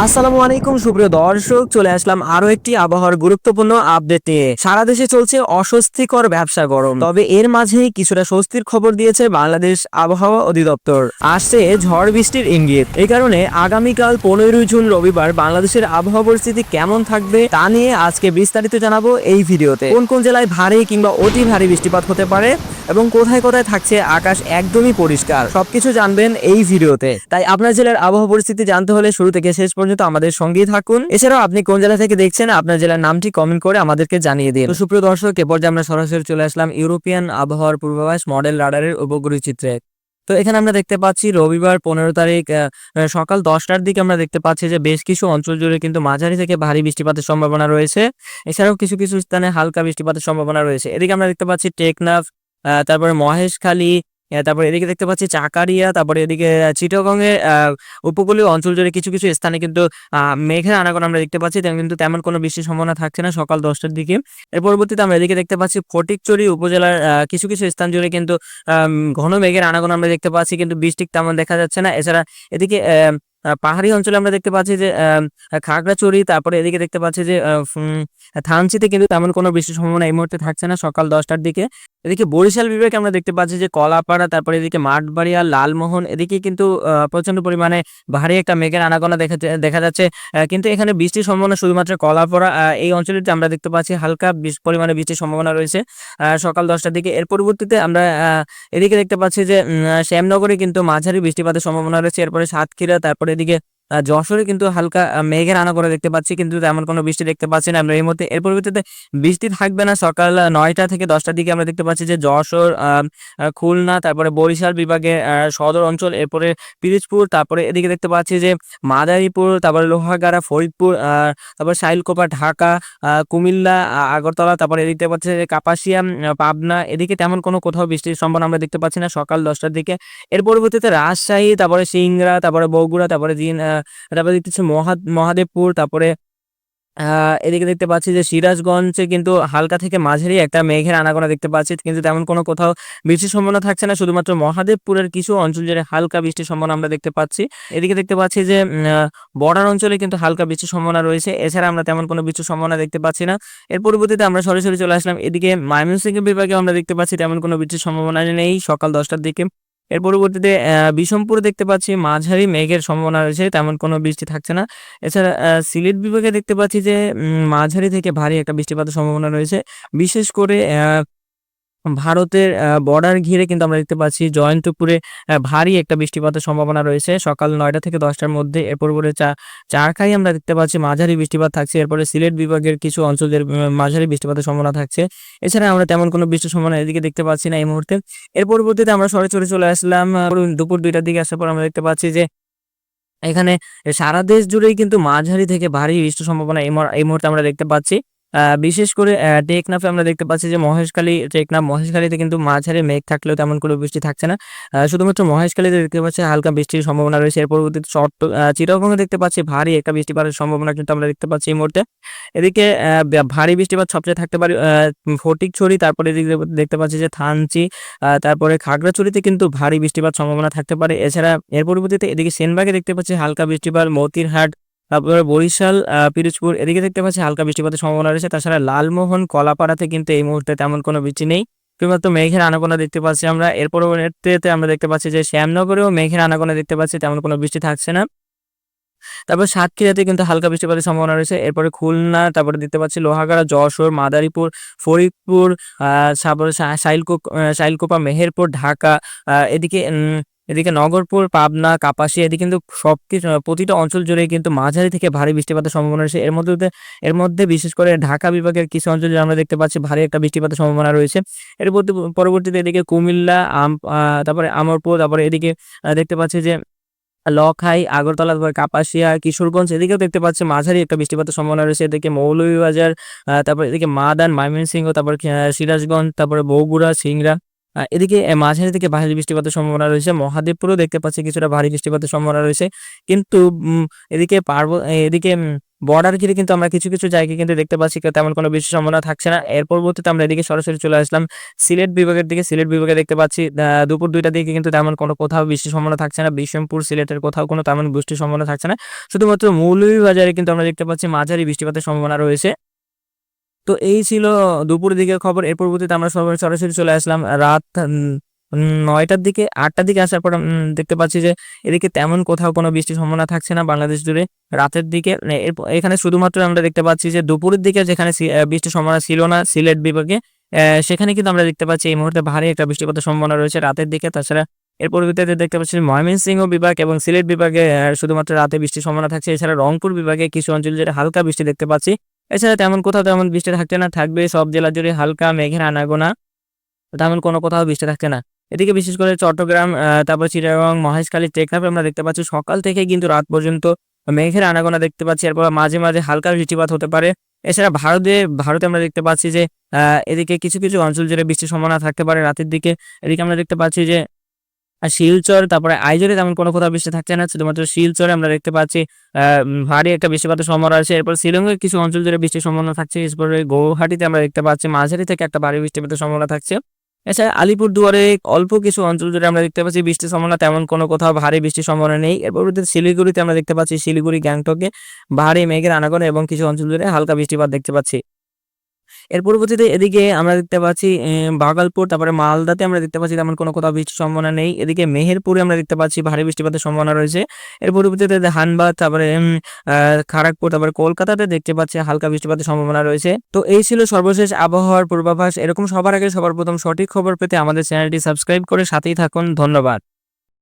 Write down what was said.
আসসালামু আলাইকুম, সুপ্রিয় দর্শক। চলে আসলাম আরও একটি আবহাওয়ার গুরুত্বপূর্ণ আপডেট নিয়ে। সারা দেশে চলছে অস্বস্তিকর ব্যবসা গরম। তবে এর মাঝেই কিছুটা স্বস্তির খবর দিয়েছে বাংলাদেশ আবহাওয়া অধিদপ্তর। আসছে ঝড় বৃষ্টির ইঙ্গিত। এই কারণে আগামীকাল পনেরোই জুন রবিবার বাংলাদেশের আবহাওয়া পরিস্থিতি কেমন থাকবে তা নিয়ে আজকে বিস্তারিত জানাব এই ভিডিওতে। কোন কোন জেলায় ভারী কিংবা অতি ভারী বৃষ্টিপাত হতে পারে এবং কোথায় কোথায় থাকছে আকাশ একদমই পরিষ্কার। সবকিছু জানবেন এই ভিডিওতে। তাই আপনার জেলার আবহাওয়া পরিস্থিতি জানতে হলে শুরু থেকে শেষ পর্যন্ত আমাদের সঙ্গেই থাকুন। এছাড়াও আপনি কোন জেলা থেকে দেখছেন, আপনার জেলার নামটি কমেন্ট করে আমাদেরকে জানিয়ে দিন। সুপ্রিয় দর্শক, এ আমরা সরাসরি চলে আসলাম ইউরোপিয়ান আবহাওয়ার পূর্বাভাস মডেল রাডারের উপগ্রহ চিত্রে তো এখানে আমরা দেখতে পাচ্ছি রবিবার পনেরো তারিখ সকাল দশটার দিকে আমরা দেখতে পাচ্ছি যে বেশ কিছু অঞ্চল জুড়ে কিন্তু মাঝারি থেকে ভারী বৃষ্টিপাতের সম্ভাবনা রয়েছে। এছাড়াও কিছু কিছু স্থানে হালকা বৃষ্টিপাতের সম্ভাবনা রয়েছে। এদিকে আমরা দেখতে পাচ্ছি টেকনাফ তারপরে মহেশখালী তারপরে এদিকে দেখতে পাচ্ছি চাকারিয়া, তারপরে এদিকে চিটগঙ্গের উপকূলীয় অঞ্চল জুড়ে কিছু কিছু স্থানে কিন্তু মেঘের আনাগোনা আমরা দেখতে পাচ্ছি। কিন্তু তেমন কোনো বৃষ্টির সম্ভাবনা থাকছে না সকাল দশটার দিকে। এর পরবর্তীতে আমরা এদিকে দেখতে পাচ্ছি ফটিকচুরি উপজেলার কিছু কিছু স্থান জুড়ে কিন্তু ঘন মেঘের আনাগোনা আমরা দেখতে পাচ্ছি। কিন্তু বৃষ্টি তেমন দেখা যাচ্ছে না। এছাড়া এদিকে পাহাড়ি অঞ্চলে আমরা দেখতে পাচ্ছি যে আহ, খাগড়াছড়ি তারপরে এদিকে দেখতে পাচ্ছি যে থানচিতে কিন্তু তেমন কোনো বৃষ্টির সম্ভাবনা এই মুহূর্তে থাকছে না সকাল দশটার দিকে। এদিকে বরিশাল বিভাগে আমরা দেখতে পাচ্ছি যে কলাপাড়া তারপরে এদিকে মাঠবাড়িয়া লালমোহন এদিকে কিন্তু প্রচণ্ড পরিমাণে ভারী একটা মেঘের আনাগোনা দেখা দেখা যাচ্ছে। কিন্তু এখানে বৃষ্টির সম্ভাবনা শুধুমাত্র কলাপাড়া এই অঞ্চলেতে আমরা দেখতে পাচ্ছি হালকা পরিমাণে বৃষ্টির সম্ভাবনা রয়েছে। সকাল দশটার দিকে। এর পরবর্তীতে আমরা এদিকে দেখতে পাচ্ছি যে শ্যামনগরে কিন্তু মাঝারি বৃষ্টিপাতের সম্ভাবনা রয়েছে। এরপরে সাতক্ষীরা তারপরে এদিকে যশোরে কিন্তু হালকা মেঘের আনাগোনা দেখতে পাচ্ছি, কিন্তু তেমন কোনো বৃষ্টি দেখতে পাচ্ছি না। আমরা এই মুহূর্তে, এর পরবর্তীতে বৃষ্টি থাকবে না। সকাল নয়টা থেকে দশটার দিকে আমরা দেখতে পাচ্ছি যে যশোর খুলনা, তারপরে বরিশাল বিভাগে সদর অঞ্চল, এরপরে পিরিজপুর, তারপরে এদিকে দেখতে পাচ্ছি যে মাদারীপুর, তারপরে লোহাগাড়া, ফরিদপুর তারপরে সাইলকোপা ঢাকা কুমিল্লা আগরতলা, তারপরে এদিকে পাচ্ছি যে কাপাসিয়া পাবনা, এদিকে তেমন কোনো কোথাও বৃষ্টির সম্ভাবনা আমরা দেখতে পাচ্ছি না সকাল দশটার দিকে। এর পরবর্তীতে রাজশাহী, তারপরে সিংড়া, তারপরে বগুড়া, তারপরে দিন তারপরে দেখতেছি মহা, মহাদেবপুর, তারপরে এদিকে দেখতে পাচ্ছি যে সিরাজগঞ্জে কিন্তু হালকা থেকে মাঝারি একটা মেঘের আনাগোনা দেখতে পাচ্ছি। কিন্তু তেমন কোনো কোথাও বৃষ্টির সম্ভাবনা থাকছে না, শুধুমাত্র মহাদেবপুরের কিছু অঞ্চল জুড়ে হালকা বৃষ্টির সম্ভাবনা আমরা দেখতে পাচ্ছি। এদিকে দেখতে পাচ্ছি যে বর্ডার অঞ্চলে কিন্তু হালকা বৃষ্টির সম্ভাবনা রয়েছে। এছাড়া আমরা তেমন কোনো বৃষ্টির সম্ভাবনা দেখতে পাচ্ছি না। এর পরবর্তীতে আমরা সরাসরি চলে আসলাম। এদিকে ময়মনসিংহ বিভাগে আমরা দেখতে পাচ্ছি তেমন কোনো বৃষ্টির সম্ভাবনা নেই সকাল দশটার দিকে। এর পরবর্তীতে বিষমপুর দেখতে পাচ্ছি মাঝারি মেঘের সম্ভাবনা রয়েছে, তেমন কোনো বৃষ্টি থাকছে না। এছাড়া সিলেট বিভাগে দেখতে পাচ্ছি যে মাঝারি থেকে ভারী একটা বৃষ্টিপাতের সম্ভাবনা রয়েছে। বিশেষ করে ভারতের বর্ডার ঘিরে কিন্তু আমরা দেখতে পাচ্ছি জয়ন্তপুরে ভারী একটা বৃষ্টিপাতের সম্ভাবনা রয়েছে। সকাল নয়টা থেকে দশটার মধ্যে, এরপর পরে চা, চারখাই আমরা দেখতে পাচ্ছি মাঝারি বৃষ্টিপাত থাকছে। এরপরে সিলেট বিভাগের কিছু অঞ্চলের মাঝারি বৃষ্টিপাতের সম্ভাবনা থাকছে। এছাড়া আমরা তেমন কোনো বৃষ্টির সম্ভাবনা এদিকে দেখতে পাচ্ছি না এই মুহূর্তে। এর পরবর্তীতে আমরা সরাসরি চলে আসলাম দুপুর দুইটার দিকে আসার পর আমরা দেখতে পাচ্ছি যে, এখানে সারা দেশ জুড়েই কিন্তু মাঝারি থেকে ভারী বৃষ্টির সম্ভাবনা এই মুহূর্তে আমরা দেখতে পাচ্ছি। বিশেষ করে টেকনাফে আমরা দেখতে পাচ্ছি যে মহেশখালী, টেকনাফ মহেশখালীতে কিন্তু মাঝারি মেঘ থাকলেও তেমন কোনো বৃষ্টি থাকছে না। শুধুমাত্র মহেশখালীতে দেখতে পাচ্ছি হালকা বৃষ্টির সম্ভাবনা রয়েছে। এর পরবর্তীতে চট্ট চিরগঙ্গে দেখতে পাচ্ছি ভারী একটা বৃষ্টিপাতের সম্ভাবনা কিন্তু আমরা দেখতে পাচ্ছি এই মুহূর্তে। এদিকে ভারী বৃষ্টিপাত সবচেয়ে থাকতে পারে ফটিকছড়ি, তারপরে এদিকে দেখতে পাচ্ছি যে থানচি তারপরে খাগড়াছড়িতে কিন্তু ভারী বৃষ্টিপাত সম্ভাবনা থাকতে পারে। এছাড়া এর পরবর্তীতে এদিকে সেনবাগে দেখতে পাচ্ছি হালকা বৃষ্টিপাত, মতিরহাট তারপরে বরিশাল পিরোজপুর, এদিকে দেখতে পাচ্ছি হালকা বৃষ্টিপাতের সম্ভাবনা রয়েছে। তাছাড়া লালমোহন, কলাপাড়াতে কিন্তু এই মুহূর্তে তেমন কোনো বৃষ্টি নেই। শুধুমাত্র মেঘের আনাগোনা দেখতে পাচ্ছি আমরা। এর পরবর্তীতে আমরা দেখতে পাচ্ছি যে শ্যামনগরেও মেঘের আনাগোনা দেখতে পাচ্ছি, তেমন কোনো বৃষ্টি থাকছে না। তারপর সাতক্ষীরাতে কিন্তু হালকা বৃষ্টিপাতের সম্ভাবনা রয়েছে। এরপরে খুলনা, তারপরে দেখতে পাচ্ছি লোহাগাড়া, যশোর, মাদারীপুর, ফরিদপুর, আহ, তারপরে সাইলকোপা, মেহেরপুর, ঢাকা এদিকে এদিকে নগরপুর, পাবনা, কাপাসিয়া, এদিকে কিন্তু সব কিছু প্রতিটা অঞ্চল জুড়ে কিন্তু মাঝারি থেকে ভারী বৃষ্টিপাতের সম্ভাবনা রয়েছে। এর মধ্যে এর মধ্যে বিশেষ করে ঢাকা বিভাগের কিছু অঞ্চলে আমরা দেখতে পাচ্ছি ভারী একটা বৃষ্টিপাতের সম্ভাবনা রয়েছে। এর পরবর্তী- পরবর্তীতে এদিকে কুমিল্লা, আম তারপরে আমরপুর, তারপরে এদিকে দেখতে পাচ্ছি যে লখাই, আগরতলা, তারপর কাপাসিয়া, কিশোরগঞ্জ, এদিকেও দেখতে পাচ্ছি মাঝারি একটা বৃষ্টিপাতের সম্ভাবনা রয়েছে। এদিকে মৌলভীবাজার তারপর এদিকে মাদান, ময়মনসিংহ, তারপর সিরাজগঞ্জ, তারপরে বগুড়া, সিংড়া। এদিকে মাঝারি থেকে ভারী বৃষ্টিপাতের সম্ভাবনা রয়েছে। মহাদেবপুরেও দেখতে পাচ্ছি কিছুটা ভারী বৃষ্টিপাতের সম্ভাবনা রয়েছে। কিন্তু এদিকে পার্ব এদিকে বর্ডার ঘিরে কিন্তু আমরা কিছু কিছু জায়গায় কিন্তু দেখতে পাচ্ছি তেমন কোনো বৃষ্টির সম্ভাবনা থাকছে না। এর পরবর্তীতে আমরা এদিকে সরাসরি চলে আসলাম সিলেট বিভাগের দিকে। সিলেট বিভাগে দেখতে পাচ্ছি দুপুর দুইটা দিকে কিন্তু তেমন কোনো কোথাও বৃষ্টির সম্ভাবনা থাকছে না। বিশমপুর সিলেটের কোথাও কোনো তেমন বৃষ্টির সম্ভাবনা থাকছে না। শুধুমাত্র মৌলভীবাজারে কিন্তু আমরা দেখতে পাচ্ছি মাঝারি বৃষ্টিপাতের সম্ভাবনা রয়েছে। তো এই ছিল দুপুরের দিকের খবর। এর পরবর্তীতে আমরা সবাই সরাসরি চলে আসলাম রাত নয়টার দিকে, আটটার দিকে আসার পর দেখতে পাচ্ছি যে এদিকে তেমন কোথাও কোনো বৃষ্টির সম্ভাবনা থাকছে না বাংলাদেশ জুড়ে রাতের দিকে। এখানে শুধুমাত্র আমরা দেখতে পাচ্ছি যে দুপুরের দিকে যেখানে বৃষ্টির সম্ভাবনা ছিল না সিলেট বিভাগে সেখানে কিন্তু আমরা দেখতে পাচ্ছি এই মুহূর্তে ভারী একটা বৃষ্টিপাতের সম্ভাবনা রয়েছে রাতের দিকে। তাছাড়া এর পরবর্তীতে দেখতে পাচ্ছি ময়মনসিংহ বিভাগ এবং সিলেট বিভাগে শুধুমাত্র রাতে বৃষ্টির সম্ভাবনা থাকছে। এছাড়া রংপুর বিভাগে কিছু অঞ্চল জুড়ে হালকা বৃষ্টি দেখতে পাচ্ছি এছাড়া তেমন কোথাও তেমন বৃষ্টি থাকছে না, থাকবে সব জেলা জুড়ে হালকা মেঘের আনাগোনা, তেমন কোনো কোথাও বৃষ্টি থাকছে না। এদিকে বিশেষ করে চট্টগ্রাম তারপর চিটাগং, মহেশখালী, টেকনাফে আমরা দেখতে পাচ্ছি, সকাল থেকে কিন্তু রাত পর্যন্ত মেঘের আনাগোনা দেখতে পাচ্ছি, এরপর মাঝে মাঝে হালকা বৃষ্টিপাত হতে পারে। এছাড়া ভারতে ভারতে আমরা দেখতে পাচ্ছি যে এদিকে কিছু কিছু অঞ্চল জুড়ে বৃষ্টির সম্ভাবনা থাকতে পারে রাতের দিকে। এদিকে আমরা দেখতে পাচ্ছি যে আহ, শিলচর তারপরে আইজরে তেমন কোনো কোথাও বৃষ্টি থাকছে না শুধুমাত্র শিলচরে আমরা দেখতে পাচ্ছি ভারী একটা বৃষ্টিপাতের সম্ভাবনা আছে। এরপর শিলংয়ের কিছু অঞ্চল জুড়ে বৃষ্টির সম্ভাবনা থাকছে। এরপরে গৌহাটিতে আমরা দেখতে পাচ্ছি মাঝারি থেকে একটা ভারী বৃষ্টিপাতের সম্ভাবনা থাকছে। এছাড়া আলিপুর দুয়ারে অল্প কিছু অঞ্চল জুড়ে আমরা দেখতে পাচ্ছি বৃষ্টির সম্ভাবনা তেমন কোনো কোথাও ভারী বৃষ্টির সম্ভাবনা নেই। এর পরবর্তীতে শিলিগুড়িতে আমরা দেখতে পাচ্ছি শিলিগুড়ি গ্যাংটকে ভারী মেঘের আনাগোনা এবং কিছু অঞ্চল জুড়ে হালকা বৃষ্টিপাত দেখতে পাচ্ছি। এর পরবর্তীতে এদিকে আমরা দেখতে পাচ্ছি আহ, ভাগলপুর তারপরে মালদাতে আমরা দেখতে পাচ্ছি তেমন কোনো কোথাও বৃষ্টির সম্ভাবনা নেই। এদিকে মেহেরপুরে আমরা দেখতে পাচ্ছি ভারী বৃষ্টিপাতের সম্ভাবনা রয়েছে। এর পরবর্তীতে ধানবাদ তারপরে খড়গপুর তারপরে কলকাতাতে দেখতে পাচ্ছি হালকা বৃষ্টিপাতের সম্ভাবনা রয়েছে। তো এই ছিল সর্বশেষ আবহাওয়ার পূর্বাভাস। এরকম সবার আগে সবার প্রথম সঠিক খবর পেতে আমাদের চ্যানেলটি সাবস্ক্রাইব করে সাথেই থাকুন। ধন্যবাদ।